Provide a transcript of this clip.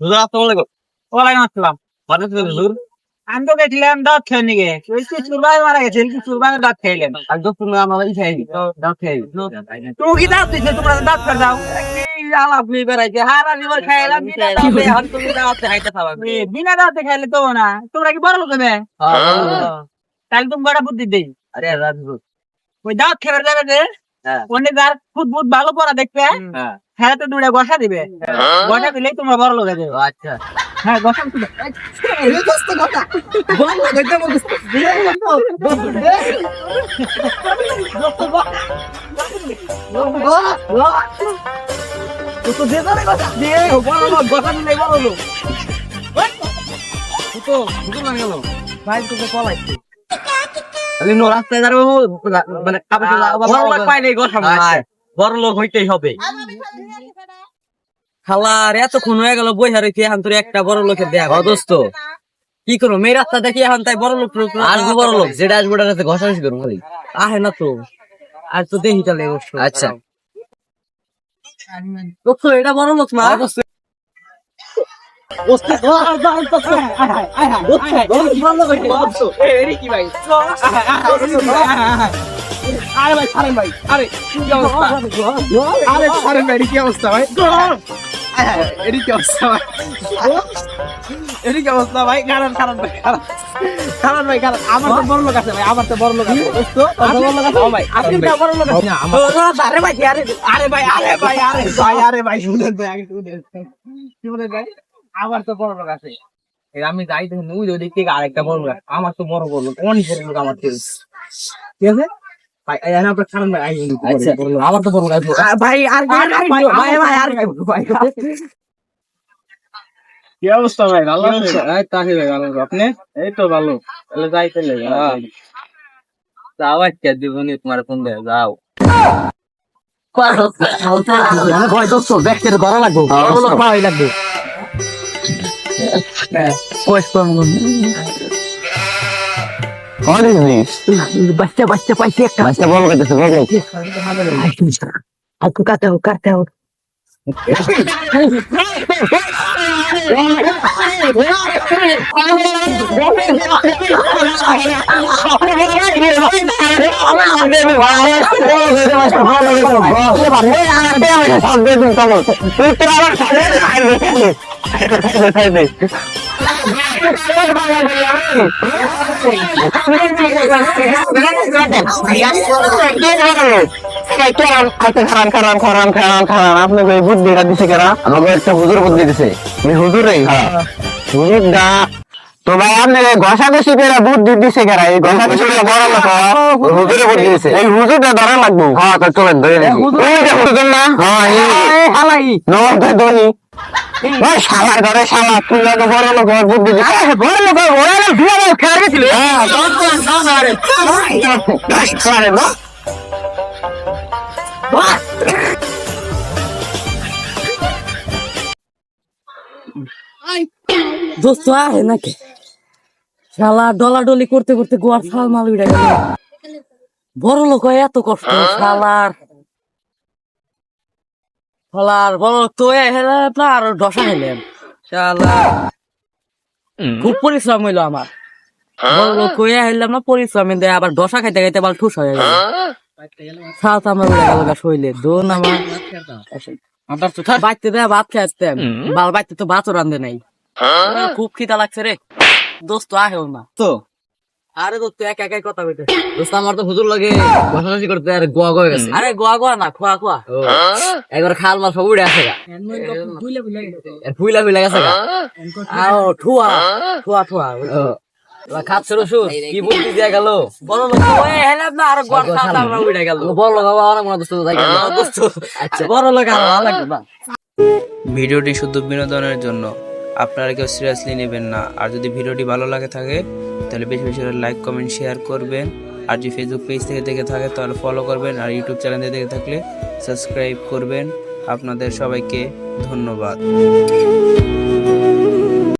হুজুর আসসালামু আলাইকুম। ওয়ালাইকুম আসসালাম। ভালো আছেন হুজুর? আমি তো গেছিলাম দাঁত খেয়ে ওই কিশোর মারা গেছে দাঁত আর তুমি আমার তুমি কি দাঁত তোমরা দাঁত খেয়ে দাও। কি আলাপ নিয়ে বেড়াইছে। হারা নিবার খাইলাম বিনা দাঁতে তুমি খাইতে বিনা দাঁতে খাইলে তো না। তোমরা কি বড় লোক হবে? তাহলে তুমি বড় বুদ্ধি দেই। আরে রাজু ওই দাঁত খেয়ে যাবে যে হ্যাঁ। অনেক যার খুব বহুত ভালো পড়া দেখবে হ্যাঁ হ্যাঁ তো দুটা গসা দিবে গসা দিলেই তোমরা বড় লোক হবে আচ্ছা হ্যাঁ গসা দিবে তো গেল ভাই তোকে নো রাস্তায় দাঁড়াবো মানে বড় লোক পাইলে কথা বড় লোক হইতেই হবে। খালার এতক্ষণ হয়ে গেল বইহারে কি এখন তোর একটা বড় লোকের দেয়া দোস্ত কি করব মেয়ে রাস্তা দেখি এখন তাই বড় লোক আসব বড় লোক যেটা আসব ওটার কাছে ঘষাঘষি করব খালি। আহে না তো। আর তো দেখি তাহলে আচ্ছা। এটা বড় লোক না। আরে ভাই ছাড়েন ভাই আরে কি অবস্থা আরে ছাড়েন ভাই কি অবস্থা ভাই এর কি অবস্থা ভাই এর কি অবস্থা ভাই কারণ কারণ ভাই কারণ ভাই কারণ আমার তো বড় লোক আছে ভাই আমার তো বড় লোক আছে তোর বড় লোক আছে ভাই আপনি তো বড় লোক আছে আরে ভাই আরে আরে ভাই আরে ভাই আরে ভাই আরে ভাই শুনেন ভাই আগে শুনেন শুনেন ভাই আমার তো বড় লোক আছে আমি যাই দেখুন ওই ওদিক থেকে আরেকটা বড় লোক আমার তো বড় বড় লোক অনেক বড় লোক আমার ঠিক আছে? ভাই এই আমি আপনার খারাপ ভাই আমার তো বড় লোক ভাই আর ভাই ভাই ভাই আর ভাই। কি অবস্থা ভাই? ভালো আছে এই তাহি ভাই ভালো আপনি? এই তো ভালো। তাহলে যাই তাহলে যাও আজকে দিবনি তোমার ফোন দেয় যাও। দোস্ত ধরা লাগবে। লাগবে। বাচ্চা বাচ্চা পাইছে একটা আচ্ছা বল করতেছে বল খারান খারান খারান খারান খারান আপনাকে বুদ্ধিটা দিছে কেনা আমাকে একটা হুজুর বুদ্ধি দিছে হুজুর হুজুর দা তো ভাই আপনার ঘষা ঘষি করে বুদ্ধি দিছে কেরা এই ঘষা ঘষি করে বড় লোক হুজুরে বুদ্ধি দিছে এই হুজুরটা ধরা লাগবো? হ্যাঁ তো চলেন ধরে হুজুর না হ্যাঁ এই হালাই নমস্কার ধনী ওই শালা ধরে শালা তুই আগে বড় লোক হওয়ার বুদ্ধি দিছে বড় লোক ওরা বিয়ে বল খেয়ে গেছিল হ্যাঁ। দশ দশ আরে আরে না দোস্ত আহে নাকি? শালা ডলাডলি করতে করতে গোয়ার ফাল মাল উড়ে গেল। বড় লোক হয় এত কষ্ট শালার। শালার বড় লোক তো না আর হেলেন খুব পরিশ্রম হইল আমার। কইয়া হেললাম না পরিশ্রম দেয় আবার ডসা খাইতে খাইতে আবার ঠুস হয়ে গেল। সাত আমার উড়ে গেল গা শৈলে দোন আমার। বাইতে দেয় ভাত খেয়ে বাল বাইতে তো ভাতও রান্ধে নাই। খুব খিদা লাগছে রে। দোস্ত আহেও না। তো? আরে দোস্ত এক একাই কথা কইতে দোস্ত আমার তো হুজুর লাগে ঘষাঘষি করতে আর গোয়া গোয়া গেছে। আরে গোয়া গোয়া না খোয়া খোয়া। একবার খাল মাল সব উড়ে আসে গা। ফুইলা ফুইলা গেছে। গা। আও ঠুয়া ঠুয়া ঠুয়া খাচ্ছে রসুন কি বুদ্ধি দিয়া গেল? বড় লোক ওই হেলাম না আর গোয়া খাতা উড়ে গেল। বড় লোক বাবা অনেক মনে দোস্ত দোস্ত আচ্ছা। বড় লোক আর ভালো লাগবে না। ভিডিওটি শুধু বিনোদনের জন্য। আপনারা কেউ সিরিয়াসলি নেবেন না। আর যদি ভিডিওটি ভালো লাগে থাকে, তাহলে বেশি বেশি করে লাইক কমেন্ট শেয়ার করবেন। আর যদি ফেসবুক পেজ থেকে দেখে থাকে, তাহলে ফলো করবেন। আর ইউটিউব চ্যানেল থেকে দেখে থাকলে সাবস্ক্রাইব করবেন। আপনাদের সবাইকে ধন্যবাদ।